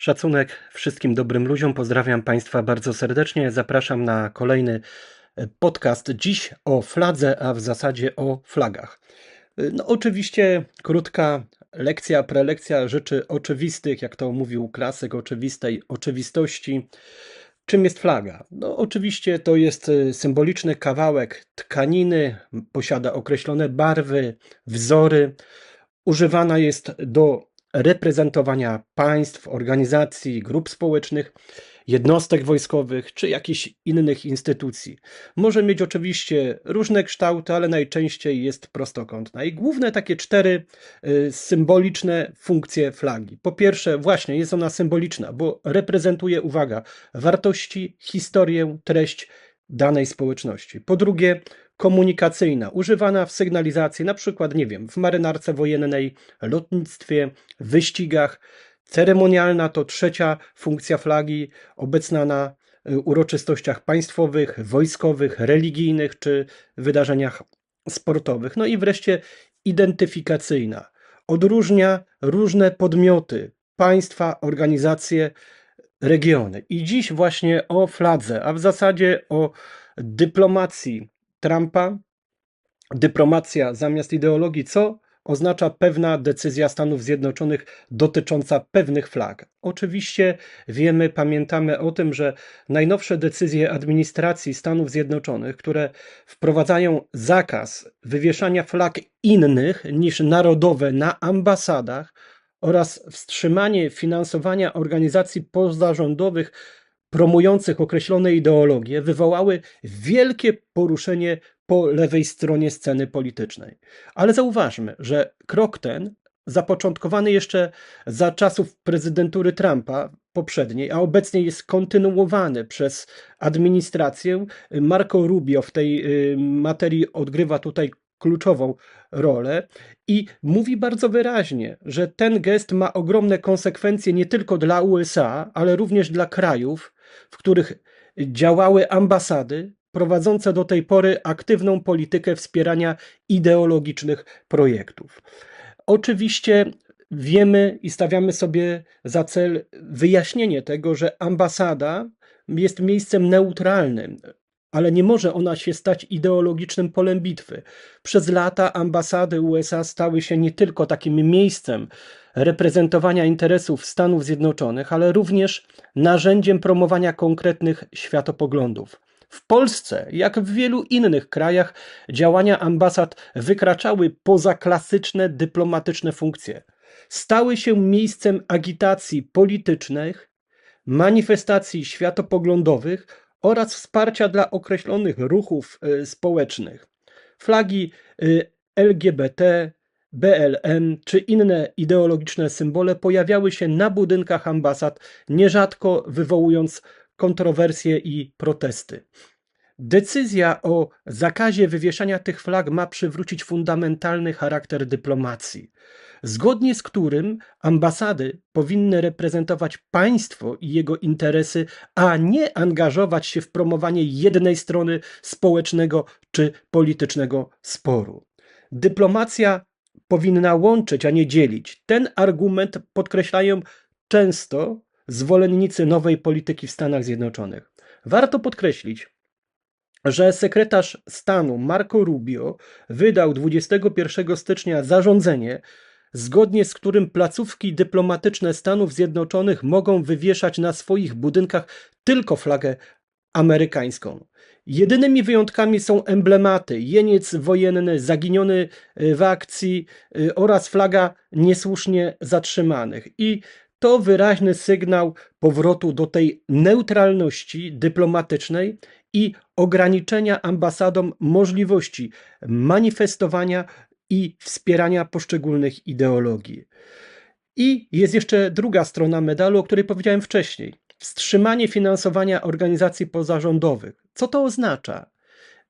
Szacunek wszystkim dobrym ludziom. Pozdrawiam Państwa bardzo serdecznie. Zapraszam na kolejny e, podcast. Dziś o fladze, a w zasadzie o flagach. E, No, oczywiście krótka lekcja, prelekcja rzeczy oczywistych, jak to mówił klasyk, oczywistej oczywistości. Czym jest flaga? No, oczywiście to jest e, symboliczny kawałek tkaniny, posiada określone barwy, wzory. Używana jest do reprezentowania państw, organizacji, grup społecznych, jednostek wojskowych czy jakichś innych instytucji. Może mieć oczywiście różne kształty, ale najczęściej jest prostokątna. I główne takie cztery y, symboliczne funkcje flagi. Po pierwsze, właśnie jest ona symboliczna, bo reprezentuje, uwaga, wartości, historię, treść danej społeczności. Po drugie, komunikacyjna, używana w sygnalizacji, na przykład, nie wiem, w marynarce wojennej, lotnictwie, wyścigach. Ceremonialna to trzecia funkcja flagi, obecna na y, uroczystościach państwowych, wojskowych, religijnych czy wydarzeniach sportowych. No i wreszcie identyfikacyjna. Odróżnia różne podmioty, państwa, organizacje, regiony. I dziś właśnie o fladze, a w zasadzie o dyplomacji Trumpa, dyplomacja zamiast ideologii, co oznacza pewna decyzja Stanów Zjednoczonych dotycząca pewnych flag. Oczywiście wiemy, pamiętamy o tym, że najnowsze decyzje administracji Stanów Zjednoczonych, które wprowadzają zakaz wywieszania flag innych niż narodowe na ambasadach oraz wstrzymanie finansowania organizacji pozarządowych promujących określone ideologie wywołały wielkie poruszenie po lewej stronie sceny politycznej. Ale zauważmy, że krok ten, zapoczątkowany jeszcze za czasów prezydentury Trumpa poprzedniej, a obecnie jest kontynuowany przez administrację, Marco Rubio w tej y, materii odgrywa tutaj kluczową rolę i mówi bardzo wyraźnie, że ten gest ma ogromne konsekwencje nie tylko dla USA, ale również dla krajów, w których działały ambasady prowadzące do tej pory aktywną politykę wspierania ideologicznych projektów. Oczywiście wiemy i stawiamy sobie za cel wyjaśnienie tego, że ambasada jest miejscem neutralnym, ale nie może ona się stać ideologicznym polem bitwy. Przez lata ambasady USA stały się nie tylko takim miejscem reprezentowania interesów Stanów Zjednoczonych, ale również narzędziem promowania konkretnych światopoglądów. W Polsce, jak w wielu innych krajach, działania ambasad wykraczały poza klasyczne dyplomatyczne funkcje. Stały się miejscem agitacji politycznych, manifestacji światopoglądowych oraz wsparcia dla określonych ruchów y, społecznych. Flagi y, LGBT, BLM czy inne ideologiczne symbole pojawiały się na budynkach ambasad, nierzadko wywołując kontrowersje i protesty. Decyzja o zakazie wywieszania tych flag ma przywrócić fundamentalny charakter dyplomacji, zgodnie z którym ambasady powinny reprezentować państwo i jego interesy, a nie angażować się w promowanie jednej strony społecznego czy politycznego sporu. Dyplomacja powinna łączyć, a nie dzielić. Ten argument podkreślają często zwolennicy nowej polityki w Stanach Zjednoczonych. Warto podkreślić, że sekretarz stanu Marco Rubio wydał 21 stycznia zarządzenie, zgodnie z którym placówki dyplomatyczne Stanów Zjednoczonych mogą wywieszać na swoich budynkach tylko flagę amerykańską. Jedynymi wyjątkami są emblematy, jeniec wojenny zaginiony y, w akcji y, oraz flaga niesłusznie zatrzymanych. I to wyraźny sygnał powrotu do tej neutralności dyplomatycznej i ograniczenia ambasadom możliwości manifestowania i wspierania poszczególnych ideologii. I jest jeszcze druga strona medalu, o której powiedziałem wcześniej. Wstrzymanie finansowania organizacji pozarządowych. Co to oznacza?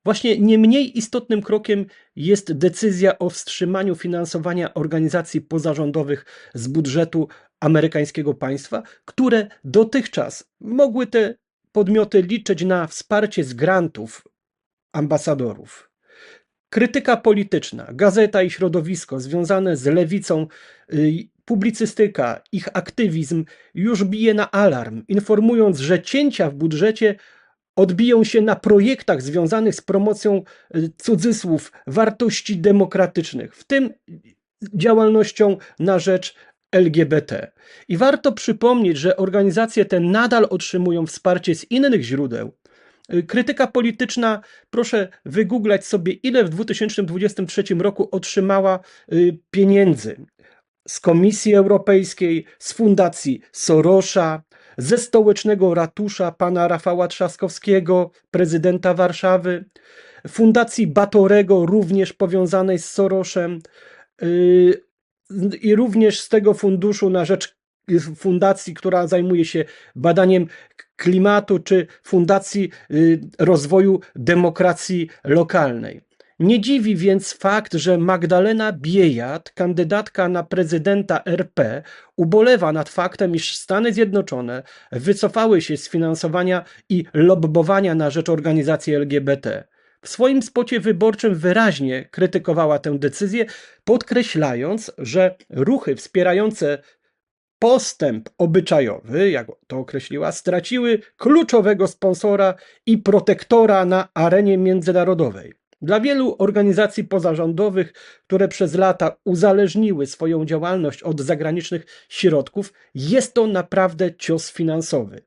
Właśnie nie mniej istotnym krokiem jest decyzja o wstrzymaniu finansowania organizacji pozarządowych z budżetu amerykańskiego państwa, które dotychczas mogły te podmioty liczyć na wsparcie z grantów ambasadorów. Krytyka polityczna, gazeta i środowisko związane z lewicą y, publicystyka, ich aktywizm już bije na alarm, informując, że cięcia w budżecie odbiją się na projektach związanych z promocją y, cudzysłów wartości demokratycznych, w tym działalnością na rzecz LGBT. I warto przypomnieć, że organizacje te nadal otrzymują wsparcie z innych źródeł. Y, Krytyka polityczna, proszę wygooglać sobie, ile w 2023 roku otrzymała y, pieniędzy z Komisji Europejskiej, z Fundacji Sorosza, ze stołecznego ratusza pana Rafała Trzaskowskiego, prezydenta Warszawy, Fundacji Batorego, również powiązanej z Soroszem, yy, i również z tego funduszu na rzecz fundacji, która zajmuje się badaniem klimatu, czy Fundacji yy, Rozwoju Demokracji Lokalnej. Nie dziwi więc fakt, że Magdalena Biejat, kandydatka na prezydenta RP, ubolewa nad faktem, iż Stany Zjednoczone wycofały się z finansowania i lobbowania na rzecz organizacji LGBT. W swoim spocie wyborczym wyraźnie krytykowała tę decyzję, podkreślając, że ruchy wspierające postęp obyczajowy, jak to określiła, straciły kluczowego sponsora i protektora na arenie międzynarodowej. Dla wielu organizacji pozarządowych, które przez lata uzależniły swoją działalność od zagranicznych środków, jest to naprawdę cios finansowy.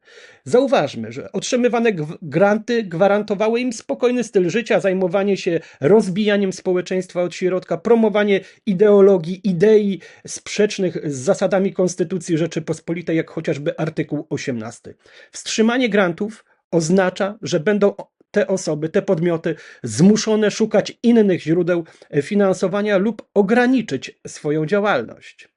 Zauważmy, że otrzymywane granty gwarantowały im spokojny styl życia, zajmowanie się rozbijaniem społeczeństwa od środka, promowanie ideologii, idei sprzecznych z zasadami Konstytucji Rzeczypospolitej, jak chociażby artykuł 18. Wstrzymanie grantów oznacza, że będą te osoby, te podmioty zmuszone szukać innych źródeł finansowania lub ograniczyć swoją działalność.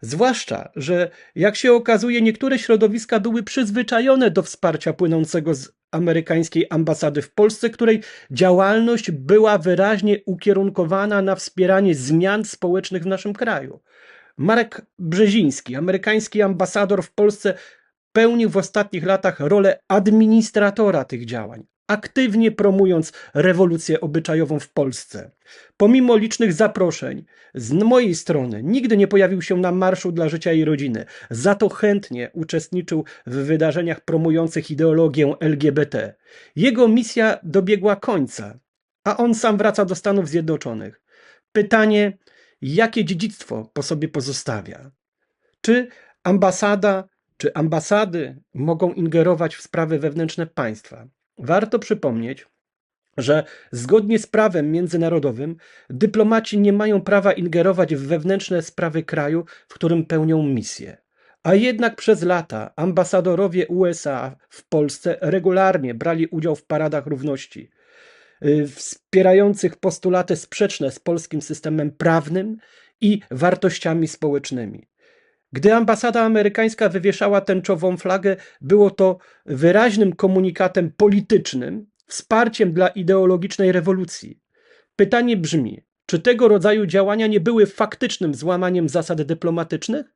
Zwłaszcza, że jak się okazuje, niektóre środowiska były przyzwyczajone do wsparcia płynącego z amerykańskiej ambasady w Polsce, której działalność była wyraźnie ukierunkowana na wspieranie zmian społecznych w naszym kraju. Marek Brzeziński, amerykański ambasador w Polsce, pełnił w ostatnich latach rolę administratora tych działań aktywnie promując rewolucję obyczajową w Polsce. Pomimo licznych zaproszeń z mojej strony, nigdy nie pojawił się na Marszu dla Życia i Rodziny. Za to chętnie uczestniczył w wydarzeniach promujących ideologię LGBT. Jego misja dobiegła końca, a on sam wraca do Stanów Zjednoczonych. Pytanie, jakie dziedzictwo po sobie pozostawia? Czy ambasada, czy ambasady mogą ingerować w sprawy wewnętrzne państwa? Warto przypomnieć, że zgodnie z prawem międzynarodowym dyplomaci nie mają prawa ingerować w wewnętrzne sprawy kraju, w którym pełnią misję. A jednak przez lata ambasadorowie USA w Polsce regularnie brali udział w paradach równości, y, wspierających postulaty sprzeczne z polskim systemem prawnym i wartościami społecznymi. Gdy ambasada amerykańska wywieszała tęczową flagę, było to wyraźnym komunikatem politycznym, wsparciem dla ideologicznej rewolucji. Pytanie brzmi: czy tego rodzaju działania nie były faktycznym złamaniem zasad dyplomatycznych?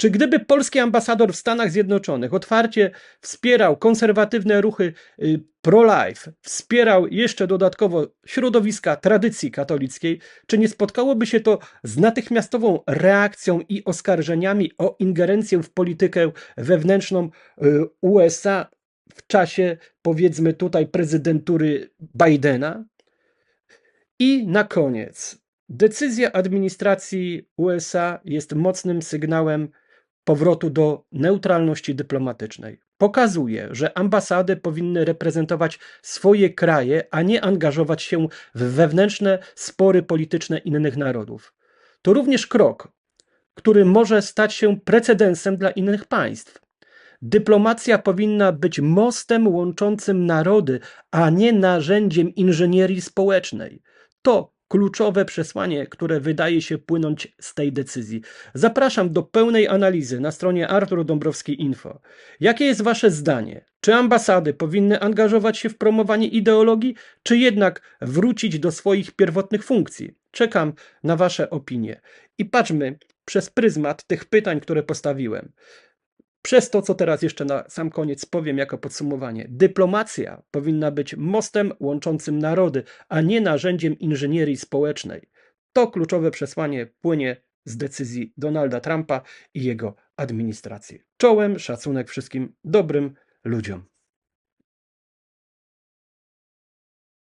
Czy gdyby polski ambasador w Stanach Zjednoczonych otwarcie wspierał konserwatywne ruchy y, pro-life, wspierał jeszcze dodatkowo środowiska tradycji katolickiej, czy nie spotkałoby się to z natychmiastową reakcją i oskarżeniami o ingerencję w politykę wewnętrzną y, USA w czasie, powiedzmy tutaj, prezydentury Bidena? I na koniec. Decyzja administracji USA jest mocnym sygnałem powrotu do neutralności dyplomatycznej. Pokazuje, że ambasady powinny reprezentować swoje kraje, a nie angażować się w wewnętrzne spory polityczne innych narodów. To również krok, który może stać się precedensem dla innych państw. Dyplomacja powinna być mostem łączącym narody, a nie narzędziem inżynierii społecznej. To kluczowe przesłanie, które wydaje się płynąć z tej decyzji. Zapraszam do pełnej analizy na stronie Artur Dąbrowski Info. Jakie jest Wasze zdanie? Czy ambasady powinny angażować się w promowanie ideologii, czy jednak wrócić do swoich pierwotnych funkcji? Czekam na Wasze opinie. I patrzmy przez pryzmat tych pytań, które postawiłem. Przez to, co teraz jeszcze na sam koniec powiem jako podsumowanie, dyplomacja powinna być mostem łączącym narody, a nie narzędziem inżynierii społecznej. To kluczowe przesłanie płynie z decyzji Donalda Trumpa i jego administracji. Czołem szacunek wszystkim dobrym ludziom.